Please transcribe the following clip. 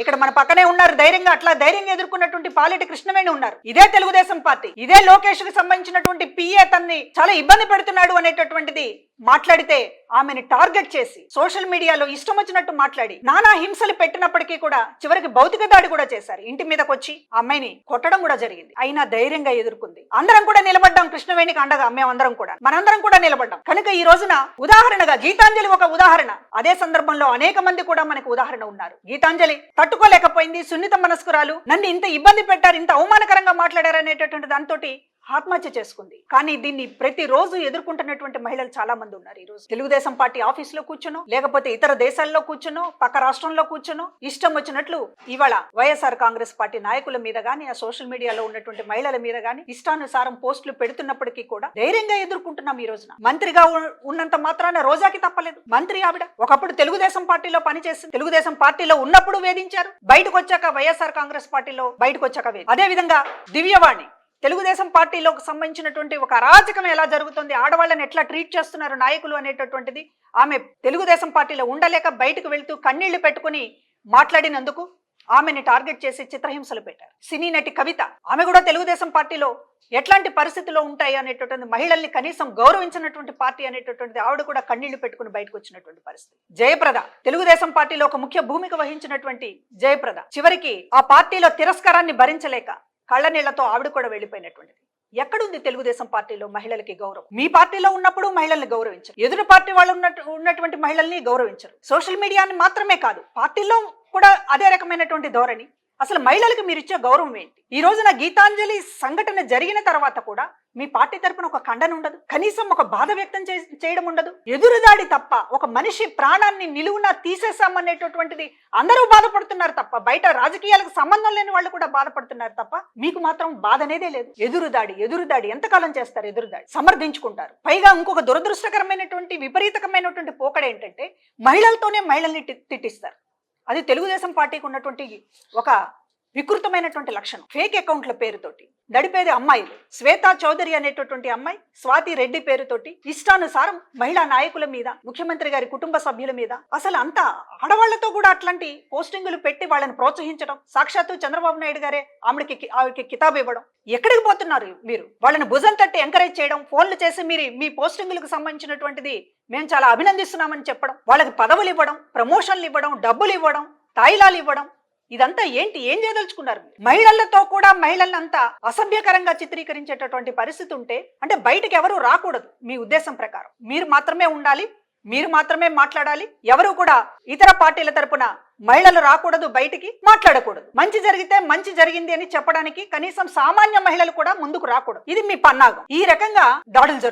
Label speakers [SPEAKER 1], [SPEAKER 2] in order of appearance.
[SPEAKER 1] ఇక్కడ మన పక్కనే ఉన్నారు ధైర్యంగా అట్లా ధైర్యంగా ఎదుర్కొన్నటువంటి పాలిటి కృష్ణవేణి ఉన్నారు. ఇదే తెలుగుదేశం పార్టీ. ఇదే లోకేష్కి సంబంధించినటువంటి పిఏ తన్ని చాలా ఇబ్బంది పెడుతున్నాడు అనేటటువంటిది మాట్లాడితే ఆమెని టార్గెట్ చేసి సోషల్ మీడియాలో ఇష్టం వచ్చినట్టు మాట్లాడి నానా హింసలు పెట్టినప్పటికీ కూడా చివరికి భౌతిక దాడి కూడా చేశారు. ఇంటి మీదకి వచ్చి అమ్మాయిని కొట్టడం కూడా జరిగింది. అయినా ధైర్యంగా ఎదుర్కొంది. అందరం కూడా నిలబడ్డాం. కృష్ణవేణికి అండగా మేమందరం కూడా. మనందరం కూడా నిలబడ్డాం. కనుక ఈ రోజున ఉదాహరణగా గీతాంజలి ఒక ఉదాహరణ. అదే సందర్భంలో అనేక మంది కూడా మనకు ఉదాహరణ ఉన్నారు. గీతాంజలి తట్టుకోలేకపోయింది సున్నిత మనస్కురాలు. నన్ను ఇంత ఇబ్బంది పెట్టారు ఇంత అవమానకరంగా మాట్లాడారు అనేటటువంటి దాంతో ఆత్మహత్య చేసుకుంది. కానీ దీన్ని ప్రతిరోజు ఎదుర్కొంటున్నటువంటి మహిళలు చాలా మంది ఉన్నారు ఈ రోజు. తెలుగుదేశం పార్టీ ఆఫీసులో కూర్చునో లేకపోతే ఇతర దేశాల్లో కూర్చునో పక్క రాష్ట్రంలో కూర్చునో ఇష్టం వచ్చినట్లు ఇవాళ వైఎస్ఆర్ కాంగ్రెస్ పార్టీ నాయకుల మీద గానీ ఆ సోషల్ మీడియాలో ఉన్నటువంటి మహిళల మీద గానీ ఇష్టానుసారం పోస్టులు పెడుతున్నప్పటికీ కూడా ధైర్యంగా ఎదుర్కొంటున్నాం ఈ రోజున. మంత్రిగా ఉన్నంత మాత్రాన రోజాకి తప్పలేదు. మంత్రి ఆవిడ ఒకప్పుడు తెలుగుదేశం పార్టీలో పనిచేసింది. తెలుగుదేశం పార్టీలో ఉన్నప్పుడు వేధించారు. బయటకు వచ్చాక వైఎస్ఆర్ కాంగ్రెస్ పార్టీలో బయటకు వచ్చాక అదే విధంగా దివ్యవాణి తెలుగుదేశం పార్టీలోకి సంబంధించినటువంటి ఒక అరాచకం ఎలా జరుగుతుంది? ఆడవాళ్ళని ఎట్లా ట్రీట్ చేస్తున్నారు నాయకులు అనేటటువంటిది? ఆమె తెలుగుదేశం పార్టీలో ఉండలేక బయటకు వెళ్తూ కన్నీళ్ళు పెట్టుకుని మాట్లాడినందుకు ఆమెని టార్గెట్ చేసి చిత్రహింసలు పెట్టారు. సినీ నటి కవిత ఆమె కూడా తెలుగుదేశం పార్టీలో ఎట్లాంటి పరిస్థితుల్లో ఉంటాయి అనేటటువంటి మహిళల్ని కనీసం గౌరవించినటువంటి పార్టీ అనేటటువంటిది ఆవిడ కూడా కన్నీళ్ళు పెట్టుకుని బయటకు వచ్చినటువంటి పరిస్థితి. జయప్రద తెలుగుదేశం పార్టీలో ఒక ముఖ్య భూమిక వహించినటువంటి జయప్రద. చివరికి ఆ పార్టీలో తిరస్కారాన్ని భరించలేక కళ్ళనీళ్ళతో ఆవిడ కూడా వెళ్ళిపోయినటువంటిది. ఎక్కడుంది తెలుగుదేశం పార్టీలో మహిళలకి గౌరవం? మీ పార్టీలో ఉన్నప్పుడు మహిళల్ని గౌరవించరు. ఎదురు పార్టీ వాళ్ళు ఉన్నట్టు ఉన్నటువంటి మహిళల్ని గౌరవించరు. సోషల్ మీడియాని మాత్రమే కాదు పార్టీలో కూడా అదే రకమైనటువంటి ధోరణి. అసలు మహిళలకు మీరు ఇచ్చే గౌరవం ఏంటి? ఈ రోజున గీతాంజలి సంఘటన జరిగిన తర్వాత కూడా మీ పార్టీ తరపున ఒక ఖండన ఉండదు. కనీసం ఒక బాధ వ్యక్తం చే- చేయడం ఉండదు. ఎదురుదాడి తప్ప ఒక మనిషి ప్రాణాన్ని నిలువున తీసేసామనేటటువంటిది అందరూ బాధపడుతున్నారు తప్ప బయట రాజకీయాలకు సంబంధం లేని వాళ్ళు కూడా బాధపడుతున్నారు తప్ప మీకు మాత్రం బాధ అనేదే లేదు. ఎదురుదాడి ఎదురుదాడి. ఎంతకాలం చేస్తారు ఎదురుదాడి? సమర్థించుకుంటారు. పైగా ఇంకొక దురదృష్టకరమైనటువంటి విపరీతకమైనటువంటి పోకడ ఏంటంటే మహిళలతోనే మహిళల్ని తిట్టిస్తారు. అది తెలుగుదేశం పార్టీకి ఉన్నటువంటి ఒక వికృతమైనటువంటి లక్షణం. ఫేక్ అకౌంట్ల పేరుతోటి నడిపేది అమ్మాయిలు శ్వేతా చౌదరి అనేటటువంటి అమ్మాయి స్వాతి రెడ్డి పేరుతోటి ఇష్టానుసారం మహిళా నాయకుల మీద ముఖ్యమంత్రి గారి కుటుంబ సభ్యుల మీద అసలు అంతా ఆడవాళ్ళతో కూడా అట్లాంటి పోస్టింగులు పెట్టి వాళ్ళని ప్రోత్సహించడం సాక్షాత్తు చంద్రబాబు నాయుడు గారే ఆవిడకి ఆవిడకి కితాబు ఇవ్వడం. ఎక్కడికి పోతున్నారు మీరు వాళ్ళని భుజం తట్టి ఎంకరేజ్ చేయడం ఫోన్లు చేసి మీరు మీ పోస్టింగులకు సంబంధించినటువంటిది మేము చాలా అభినందిస్తున్నామని చెప్పడం వాళ్ళకి పదవులు ఇవ్వడం ప్రమోషన్లు ఇవ్వడం డబ్బులు ఇవ్వడం తాయిలాలు ఇవ్వడం ఇదంతా ఏంటి? ఏం చేయదలుచుకున్నారు మహిళలతో కూడా మహిళలంతా అసభ్యకరంగా చిత్రీకరించేటటువంటి పరిస్థితి ఉంటే అంటే బయటకు ఎవరు రాకూడదు మీ ఉద్దేశం ప్రకారం. మీరు మాత్రమే ఉండాలి మీరు మాత్రమే మాట్లాడాలి ఎవరు కూడా ఇతర పార్టీల తరపున మహిళలు రాకూడదు బయటికి మాట్లాడకూడదు. మంచి జరిగితే మంచి జరిగింది అని చెప్పడానికి కనీసం సామాన్య మహిళలు కూడా ముందుకు రాకూడదు. ఇది మీ పన్నాగం. ఈ రకంగా దాడులు